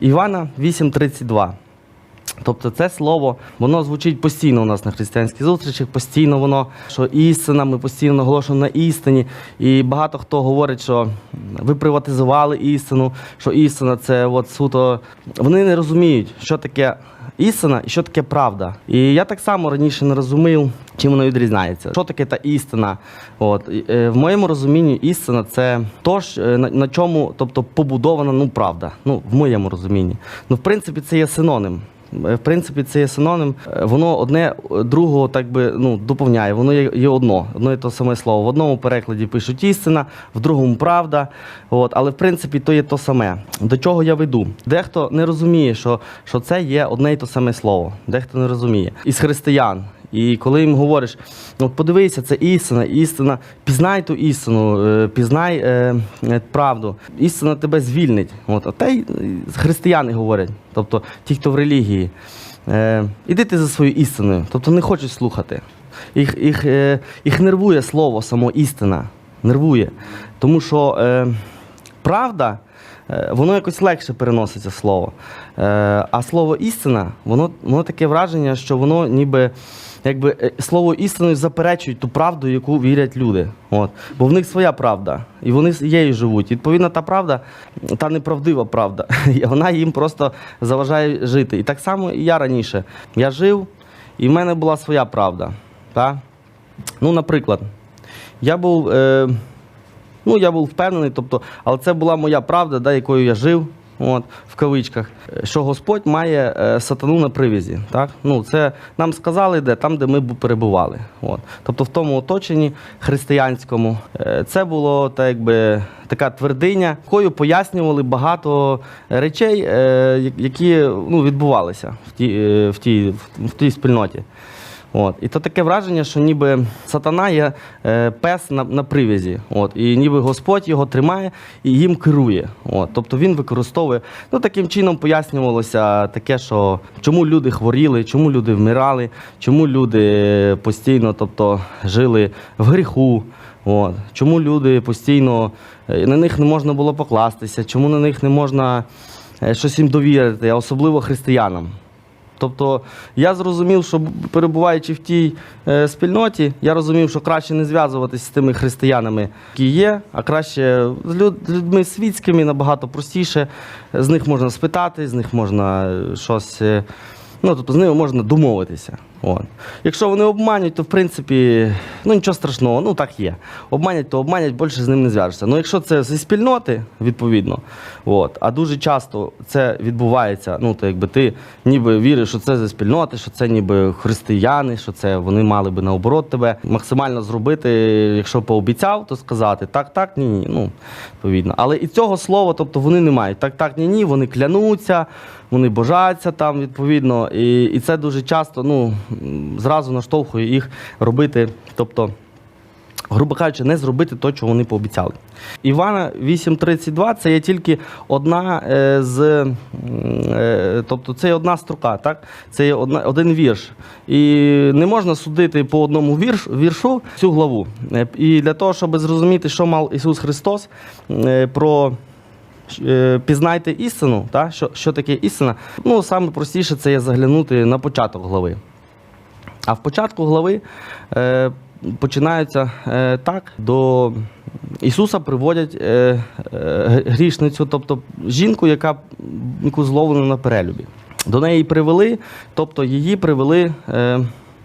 Івана 8.32. Тобто це слово, воно звучить постійно у нас на християнських зустрічах, постійно воно, що істина, ми постійно наголошуємо на істині. І багато хто говорить, що ви приватизували істину, що істина це от суто. Вони не розуміють, що таке істина і що таке правда. І я так само раніше не розумів, чим воно відрізняється. Що таке та істина? От е, в моєму розумінні істина це то е, на, чому, тобто побудована ну правда. Ну в моєму розумінні. Ну, в принципі, це є синонім. Е, В принципі, це є синонім. Е, Воно одне другого так би ну доповняє. Воно є, є одно, одно і те саме слово. В одному перекладі пишуть істина, в другому правда. От, але в принципі то є то саме. До чого я веду? Дехто не розуміє, що, що це є одне і те саме слово. Дехто не розуміє. Із християн. І коли їм говориш, от подивися, це істина, істина, пізнай ту істину, е, пізнай е, е, правду. Істина тебе звільнить. От, а те й християни говорять, тобто ті, хто в релігії. Е, іди ти за своєю істиною, тобто не хочуть слухати. Їх, їх, е, їх нервує слово само істина. Нервує. Тому що е, правда, е, воно якось легше переноситься слово. Е, а слово істина, воно, воно таке враження, що воно ніби. Якби е, слово істиною заперечують ту правду, яку вірять люди. От. Бо в них своя правда, і вони з її живуть. Відповідно, та правда, та неправдива правда, вона їм просто заважає жити. І так само і я раніше. Я жив, і в мене була своя правда. Та? Ну, наприклад, я був, е, ну, я був впевнений, тобто, але це була моя правда, да, якою я жив. От, в кавичках, що Господь має е, сатану на привізі. Так? Ну, це нам сказали, де там, де ми перебували. От. Тобто в тому оточенні християнському е, це було так, якби, така твердиня, якою пояснювали багато речей, е, які ну, відбувалися в тій, в тій, в тій спільноті. От. І то таке враження, що ніби сатана є е, пес на, на привязі. От. І ніби Господь його тримає і їм керує. От. Тобто він використовує. Ну, таким чином пояснювалося таке, що чому люди хворіли, чому люди вмирали, чому люди постійно тобто, жили в гріху. От. Чому люди постійно е, на них не можна було покластися, чому на них не можна е, щось їм довірити, особливо християнам. Тобто я зрозумів, що перебуваючи в тій е, спільноті, я розумів, що краще не зв'язуватися з тими християнами, які є, а краще з люд- людьми світськими набагато простіше. З них можна спитати, з них можна е, щось. е, Ну, тобто з ними можна домовитися. От. Якщо вони обманюють, то в принципі ну нічого страшного, ну так є. Обманять, то обманять, більше з ним не зв'яжешся. Ну якщо це зі спільноти, відповідно, от, а дуже часто це відбувається, ну то якби ти ніби віриш, що це зі спільноти, що це ніби християни, що це вони мали би наоборот тебе максимально зробити, якщо пообіцяв, то сказати так, так, ні, ні. Ну, відповідно. Але і цього слова, тобто вони не мають. Так, так, ні, ні, вони клянуться, вони божаться там, відповідно. І, і це дуже часто ну, зразу наштовхує їх робити. Тобто, грубо кажучи, не зробити те, що вони пообіцяли. Івана 8.32 це є тільки одна е, з, е, тобто це є одна строка, так? це є одна, один вірш. І не можна судити по одному вірш, віршу цю главу. Е, І для того, щоб зрозуміти, що мав Ісус Христос про пізнайте істину, та? Що, що таке істина, ну саме простіше це є заглянути на початок глави. А в початку глави е, починаються е, так, до Ісуса приводять е, е, грішницю, тобто жінку, яка яку зловлено на перелюбі. До неї привели, тобто її привели е,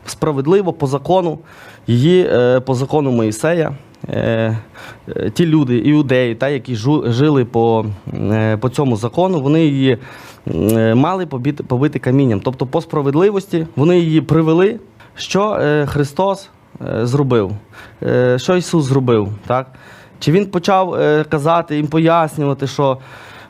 справедливо по закону, її е, по закону Моїсея. Е, е, ті люди, іудеї, та, які жили по, е, по цьому закону, вони її мали побити, побити камінням. Тобто, по справедливості вони її привели, що е, Христос е, зробив, е, що Ісус зробив. Так? Чи Він почав е, казати їм пояснювати, що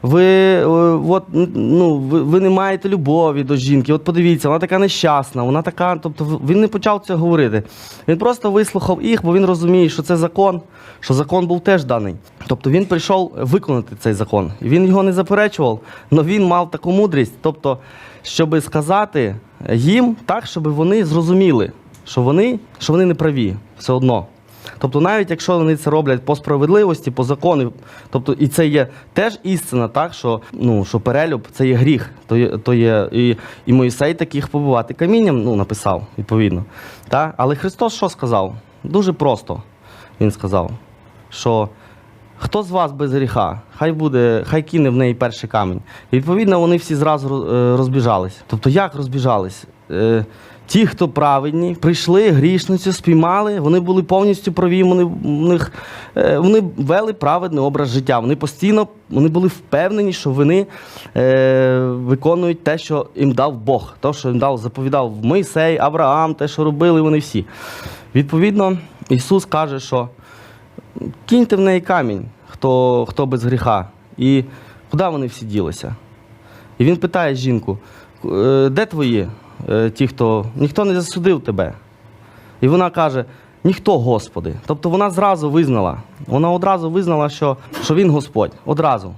ви, е, от, ну, ви, ви не маєте любові до жінки. От подивіться, вона така нещасна, вона така. Тобто він не почав це говорити. Він просто вислухав їх, бо він розуміє, що це закон, що закон був теж даний. Тобто він прийшов виконати цей закон. І він його не заперечував, але він мав таку мудрість, тобто, щоб сказати їм так, щоб вони зрозуміли, що вони, що вони не праві все одно. Тобто, навіть якщо вони це роблять по справедливості, по закону, тобто і це є теж істина, так що ну що перелюб це є гріх, то є, то є і, і Моїсей таких побивати камінням ну, написав відповідно. Так? Але Христос що сказав? Дуже просто Він сказав, що хто з вас без гріха, хай буде, хай кине в неї перший камінь. І відповідно вони всі зразу е, розбіжались. Тобто, як розбіжались? Ті, хто праведні, прийшли, грішницю спіймали, вони були повністю праві, вони, в е, вони вели праведний образ життя. Вони постійно вони були впевнені, що вони е, виконують те, що їм дав Бог, те, що їм дав, заповідав Мойсей, Авраам, те, що робили вони всі. Відповідно, Ісус каже, що киньте в неї камінь, хто, хто без гріха. І куди вони всі ділися? І він питає жінку: «Е, де твої? Е, Ті, хто ніхто не засудив тебе. І вона каже: ніхто, Господи. Тобто вона зразу визнала, вона одразу визнала, що, що він Господь. Одразу.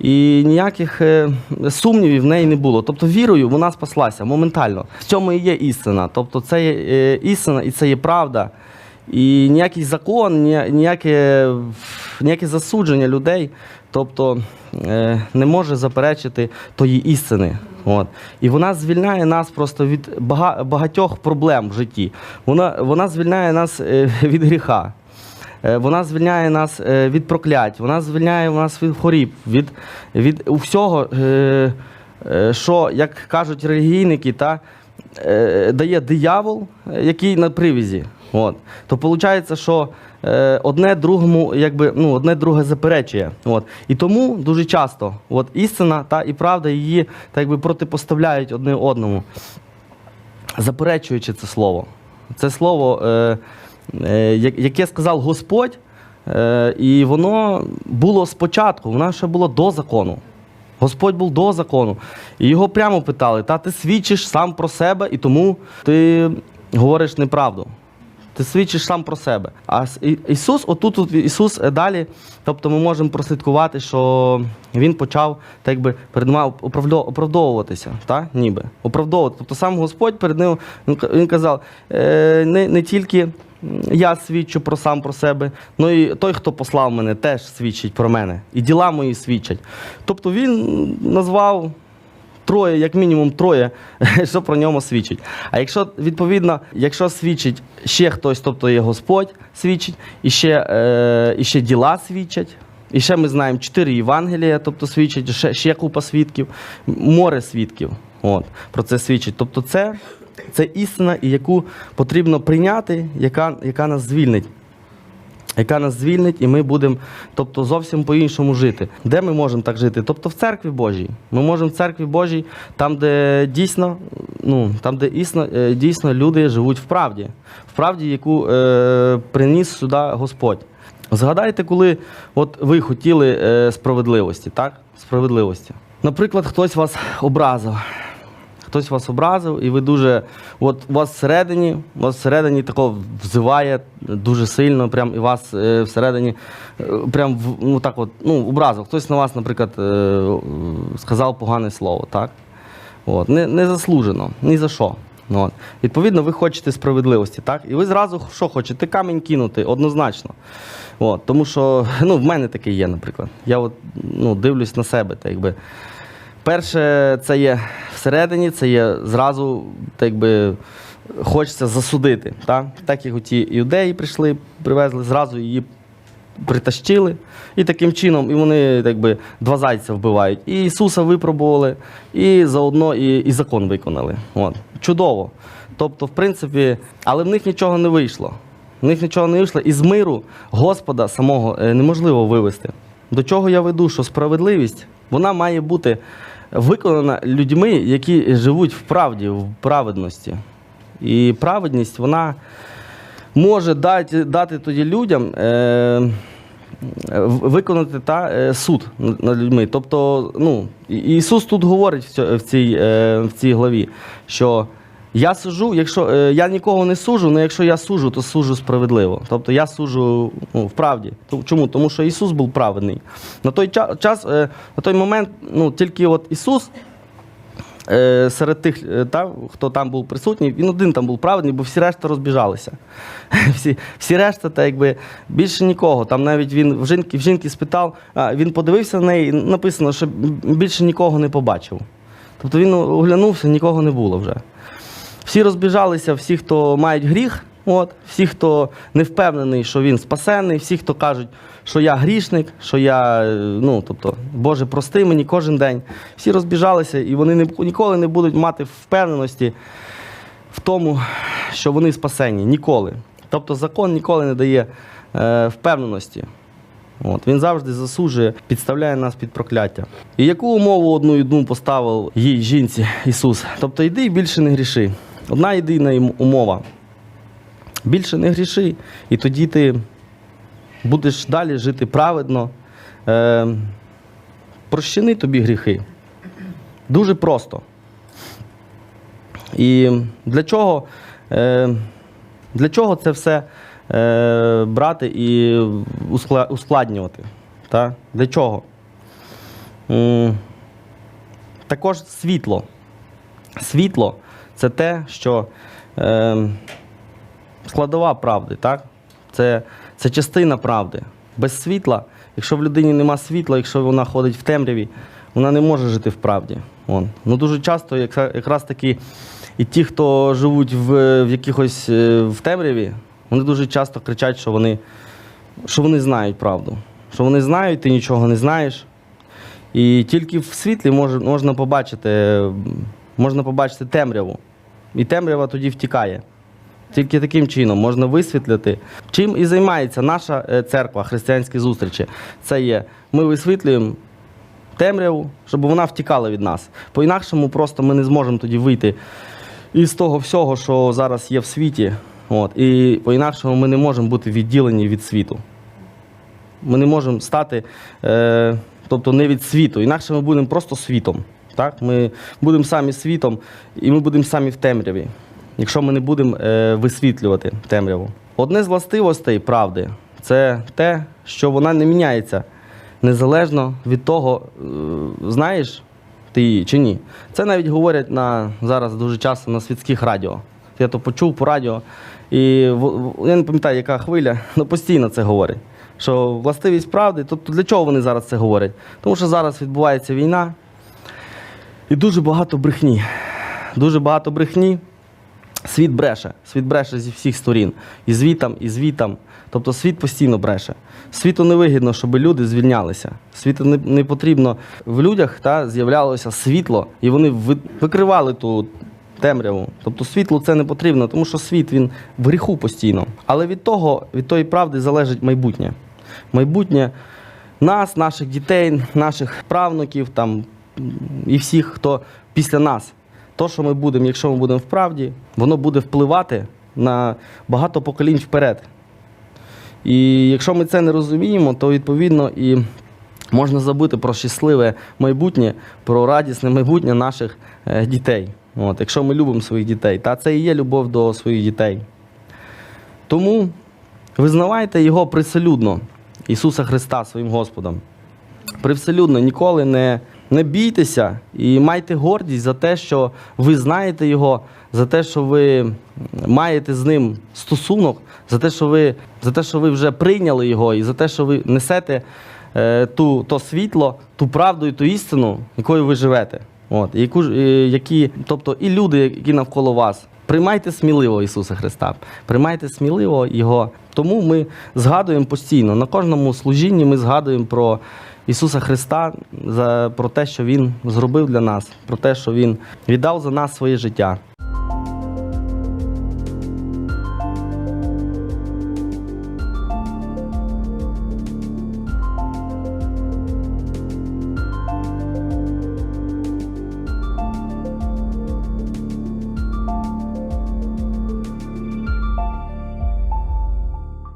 І ніяких е, сумнівів в неї не було. Тобто вірою вона спаслася моментально. В цьому і є істина. Тобто це є е, істина і це є правда. І ніякий закон, ніяке, ніяке засудження людей, тобто не може заперечити тої істини. От. І вона звільняє нас просто від багатьох проблем в житті. Вона, вона звільняє нас е, від гріха. Е, Вона звільняє нас е, від проклять, вона звільняє нас від хворіб, від, від усього, е, що, як кажуть релігійники, та, дає диявол, який на привізі. От. То виходить, що одне другому, якби, ну, одне друге заперечує. От. І тому дуже часто от, істина та і правда її так якби, протипоставляють одне одному заперечуючи це слово. Це слово, е, е, яке сказав Господь, е, і воно було спочатку, воно ще було до закону. Господь був до закону. І його прямо питали: та ти свідчиш сам про себе, і тому ти говориш неправду. Ти свідчиш сам про себе. А Ісус, отут тут Ісус е, далі, тобто ми можемо прослідкувати, що Він почав так якби перед нами оправдовуватися, так? ніби. Оправдовувати. Тобто сам Господь перед ним він казав, е, не, не тільки я свідчу про сам про себе, але і той, хто послав мене, теж свідчить про мене. І діла мої свідчать. Тобто він назвав троє, як мінімум троє, що про ньому свідчить. А якщо відповідно, якщо свідчить ще хтось, тобто є Господь свідчить, і ще, е, і ще діла свідчать. І ще ми знаємо чотири Євангелія, тобто свідчать, ще, ще купа свідків, море свідків. От, про це свідчить. Тобто це, це істина, яку потрібно прийняти, яка, яка нас звільнить яка нас звільнить, і ми будемо тобто, зовсім по-іншому жити. Де ми можемо так жити? Тобто в церкві Божій. Ми можемо в церкві Божій, там, де дійсно, ну, там, де дійсно, е, дійсно люди живуть в правді, в правді, яку е, приніс сюди Господь. Згадайте, коли от ви хотіли е, справедливості, так? Справедливості. Наприклад, хтось вас образив. Хтось вас образив, і ви дуже. От у вас всередині, у вас всередині тако взиває дуже сильно, прям і вас е, всередині е, прям ну так от, ну, образив. Хтось на вас, наприклад, е, сказав погане слово, так? От. Не, не заслужено, ні за що. От. Відповідно, ви хочете справедливості, так? І ви зразу що хочете? Камінь кинути, однозначно. От. Тому що ну, в мене таке є, наприклад. Я от, ну, дивлюсь на себе, так якби. Перше, це є всередині, це є зразу, так би, хочеться засудити. Так, так як ті іудеї прийшли, привезли, зразу її притащили. І таким чином і вони так би, два зайця вбивають. І Ісуса випробували, і заодно і, і закон виконали. От. Чудово. Тобто, в принципі, але в них нічого не вийшло. В них нічого не вийшло. І з миру Господа самого е, неможливо вивести. До чого я веду, що справедливість вона має бути виконана людьми, які живуть в правді, в праведності. І праведність вона може дати, дати тоді людям е, виконати та, е, суд над людьми. Тобто, ну, Ісус тут говорить в цій, е, в цій главі, що я сужу, якщо е, я нікого не сужу, але якщо я сужу, то сужу справедливо. Тобто я сужу ну, в правді. Чому? Тому що Ісус був праведний. На той час, е, на той момент, ну, тільки от Ісус е, серед тих, е, та, хто там був присутній, він один там був праведний, бо всі решта розбіжалися. Всі, всі решта, та якби більше нікого. Там навіть він в жінки, в жінки спитав, він подивився на неї, і написано, що більше нікого не побачив. Тобто він оглянувся, нікого не було вже. Всі розбіжалися, всі, хто мають гріх, от, всі, хто не впевнений, що він спасений, всі, хто кажуть, що я грішник, що я, е, ну, тобто, Боже, прости мені кожен день. Всі розбіжалися, і вони не, ніколи не будуть мати впевненості в тому, що вони спасені. Ніколи. Тобто закон ніколи не дає е, впевненості. От, він завжди засуджує, підставляє нас під прокляття. І яку умову одну і одну поставив їй жінці Ісус? Тобто йди і більше не гріши. Одна єдина умова. Більше не гріши, і тоді ти будеш далі жити праведно. Е, прощини тобі гріхи. Дуже просто. І для чого, е, для чого це все е, брати і ускладнювати? Та? Для чого? Також світло. Світло це те, що е, складова правди, так? Це, це частина правди. Без світла, якщо в людині нема світла, якщо вона ходить в темряві, вона не може жити в правді. Вон. Ну дуже часто якраз таки і ті, хто живуть в, в якихось е, в темряві, вони дуже часто кричать, що вони, що вони знають правду. Що вони знають, ти нічого не знаєш. І тільки в світлі мож, можна побачити, можна побачити темряву. І темрява тоді втікає. Тільки таким чином можна висвітлити. Чим і займається наша е, церква, християнські зустрічі. Це є, ми висвітлюємо темряву, щоб вона втікала від нас. По-інакшому просто ми не зможемо тоді вийти із того всього, що зараз є в світі. От. І по-інакшому ми не можемо бути відділені від світу. Ми не можемо стати, е, тобто не від світу. Інакше ми будемо просто світом. Так? Ми будемо самі світом, і ми будемо самі в темряві, якщо ми не будемо е, висвітлювати темряву. Одне з властивостей правди це те, що вона не міняється незалежно від того, е, знаєш ти її чи ні. Це навіть говорять на, зараз дуже часто на світських радіо. Я то почув по радіо, і в- я не пам'ятаю, яка хвиля, але постійно це говорять. Що властивість правди, тобто для чого вони зараз це говорять? Тому що зараз відбувається війна і дуже багато брехні. Дуже багато брехні. Світ бреше, світ бреше зі всіх сторін. І звітам, і звітам. Тобто світ постійно бреше. Світу не вигідно, щоб люди звільнялися. Світу не, не потрібно. В людях та, з'являлося світло, і вони ви- викривали ту темряву. Тобто світло це не потрібно, тому що світ він в гріху постійно. Але від того, від тої правди залежить майбутнє. Майбутнє нас, наших дітей, наших правнуків там, і всіх, хто після нас. То, що ми будемо, якщо ми будемо в правді, воно буде впливати на багато поколінь вперед. І якщо ми це не розуміємо, то відповідно і можна забути про щасливе майбутнє, про радісне майбутнє наших е, дітей. От, якщо ми любимо своїх дітей, та це і є любов до своїх дітей. Тому визнавайте його приселюдно, Ісуса Христа своїм Господом. Привселюдно ніколи не, не бійтеся і майте гордість за те, що ви знаєте Його, за те, що ви маєте з ним стосунок, за те, що ви, за те, що ви вже прийняли його, і за те, що ви несете е, ту, то світло, ту правду і ту істину, якою ви живете. От, і яку, які, тобто і люди, які навколо вас. Приймайте сміливо Ісуса Христа, приймайте сміливо Його. Тому ми згадуємо постійно на кожному служінні. Ми згадуємо про Ісуса Христа, за, про те, що Він зробив для нас, про те, що Він віддав за нас своє життя.